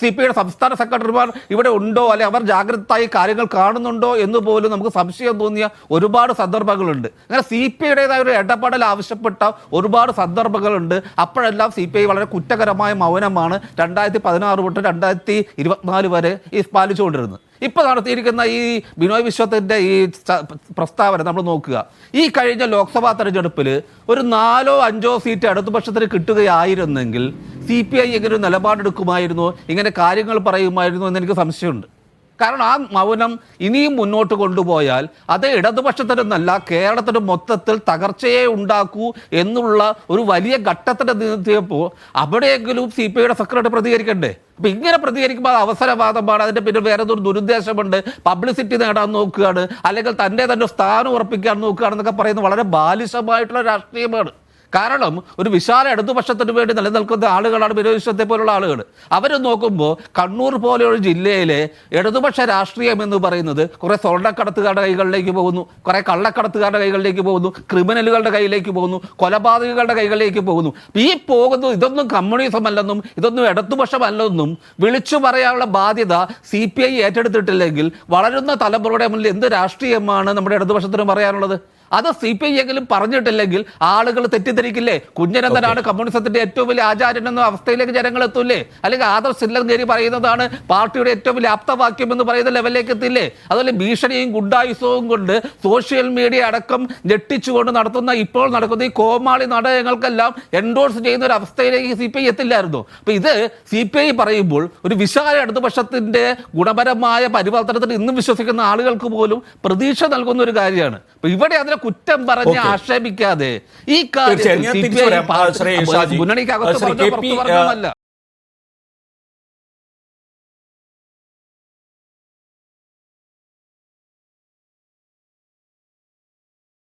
C P ഐയുടെ സംസ്ഥാന സെക്രട്ടറിമാർ ഇവിടെ ഉണ്ടോ? അല്ലെ അവർ ജാഗ്രതയായി കാര്യങ്ങൾ കാണുന്നുണ്ടോ എന്ന് പോലും നമുക്ക് സംശയം തോന്നിയ ഒരുപാട് സന്ദർഭങ്ങളുണ്ട്. അങ്ങനെ സി പി ഐയുടേതായ ഒരു ഇടപെടൽ ആവശ്യപ്പെട്ട ഒരുപാട് സന്ദർഭങ്ങളുണ്ട്. അപ്പോഴെല്ലാം സി പി ഐ വളരെ കുറ്റകരമായ മൗനമാണ് രണ്ടായിരത്തി പതിനാറ് തൊട്ട് രണ്ടായിരത്തി ഇരുപത്തിനാല് വരെ ഈ പാലിച്ചുകൊണ്ടിരുന്നത്. ഇപ്പൊ നടത്തിയിരിക്കുന്ന ഈ ബിനോയ് വിശ്വത്തിന്റെ ഈ പ്രസ്താവന നമ്മൾ നോക്കുക. ഈ കഴിഞ്ഞ ലോക്സഭാ തെരഞ്ഞെടുപ്പിൽ ഒരു നാലോ അഞ്ചോ സീറ്റ് ഇടതുപക്ഷത്തിന് കിട്ടുകയായിരുന്നെങ്കിൽ സി പി ഐ എങ്ങനെ ഒരു നിലപാടെടുക്കുമായിരുന്നു? ഇങ്ങനെ കാര്യങ്ങൾ പറയുമായിരുന്നു എന്ന് എനിക്ക് സംശയമുണ്ട്. കാരണം ആ മൗനം ഇനിയും മുന്നോട്ട് കൊണ്ടുപോയാൽ അത് ഇടതുപക്ഷത്തിനൊന്നല്ല കേരളത്തിന് മൊത്തത്തിൽ തകർച്ചയെ ഉണ്ടാക്കൂ എന്നുള്ള ഒരു വലിയ ഘട്ടത്തിന് നിർത്തിയപ്പോൾ അവിടെയെങ്കിലും സി പി ഐയുടെ സെക്രട്ടറി പ്രതികരിക്കണ്ടേ? അപ്പം ഇങ്ങനെ പ്രതികരിക്കുമ്പോൾ അത് അവസരവാദമാണ് അതിന്റെ പിന്നെ വേറെ ഒരു ദുരുദ്ദേശമുണ്ട്? പബ്ലിസിറ്റി നേടാൻ നോക്കുകയാണ് അല്ലെങ്കിൽ തന്റെ തന്നെ സ്ഥാനം ഉറപ്പിക്കാൻ നോക്കുകയാണെന്നൊക്കെ പറയുന്നത് വളരെ ബാലിശമായിട്ടുള്ള രാഷ്ട്രീയമാണ്. കാരണം ഒരു വിശാല ഇടതുപക്ഷത്തിന് വേണ്ടി നിലനിൽക്കുന്ന ആളുകളാണ് വിരോധിഷത്തെ പോലുള്ള ആളുകൾ. അവർ നോക്കുമ്പോൾ കണ്ണൂർ പോലെയുള്ള ജില്ലയിലെ ഇടതുപക്ഷ രാഷ്ട്രീയം എന്ന് പറയുന്നത് കുറെ സ്വർണക്കടത്തുകാരുടെ കൈകളിലേക്ക് പോകുന്നു കുറെ കള്ളക്കടത്തുകാരുടെ കൈകളിലേക്ക് പോകുന്നു ക്രിമിനലുകളുടെ കയ്യിലേക്ക് പോകുന്നു കൊലപാതകങ്ങളുടെ കൈകളിലേക്ക് പോകുന്നു. ഈ പോകുന്നു ഇതൊന്നും കമ്മ്യൂണിസം അല്ലെന്നും ഇതൊന്നും ഇടതുപക്ഷമല്ലെന്നും വിളിച്ചു പറയാനുള്ള ബാധ്യത സി പി ഐ ഏറ്റെടുത്തിട്ടില്ലെങ്കിൽ വളരുന്ന തലമുറയുടെ മുന്നിൽ എന്ത് രാഷ്ട്രീയമാണ് നമ്മുടെ ഇടതുപക്ഷത്തിന് പറയാനുള്ളത്? അത് സി പി ഐ എങ്കിലും പറഞ്ഞിട്ടില്ലെങ്കിൽ ആളുകൾ തെറ്റിദ്ധരിക്കില്ലേ? കുഞ്ഞനന്തനാണ് കമ്മ്യൂണിസത്തിന്റെ ഏറ്റവും വലിയ ആചാര്യൻ എന്ന അവസ്ഥയിലേക്ക് ജനങ്ങൾ എത്തൂലേ? അല്ലെങ്കിൽ ആദർശ് സില്ലങ്കേരി പറയുന്നതാണ് പാർട്ടിയുടെ ഏറ്റവും വലിയ ആപ്തവാക്യം എന്ന് പറയുന്ന ലെവലിലേക്ക് എത്തില്ലേ അതുപോലെ ഭീഷണിയും ഗുണ്ടായുസവും കൊണ്ട് സോഷ്യൽ മീഡിയ അടക്കം ഞെട്ടിച്ചുകൊണ്ട് നടത്തുന്ന ഇപ്പോൾ നടക്കുന്ന ഈ കോമാളി നാടകങ്ങൾക്കെല്ലാം എൻഡോഴ്സ് ചെയ്യുന്ന ഒരു അവസ്ഥയിലേക്ക് സി പി ഐ എത്തില്ലായിരുന്നു. അപ്പൊ ഇത് സി പി ഐ പറയുമ്പോൾ ഒരു വിശാല ഇടതുപക്ഷത്തിന്റെ ഗുണപരമായ പരിവർത്തനത്തിൽ ഇന്നും വിശ്വസിക്കുന്ന ആളുകൾക്ക് പോലും പ്രതീക്ഷ നൽകുന്ന ഒരു കാര്യമാണ്. അപ്പൊ ഇവിടെ അതിനെ കുറ്റം പറഞ്ഞ്. ആക്ഷേപിക്കാതെ ഈ കാര്യം മുന്നണിക്കകത്ത് ശ്രീ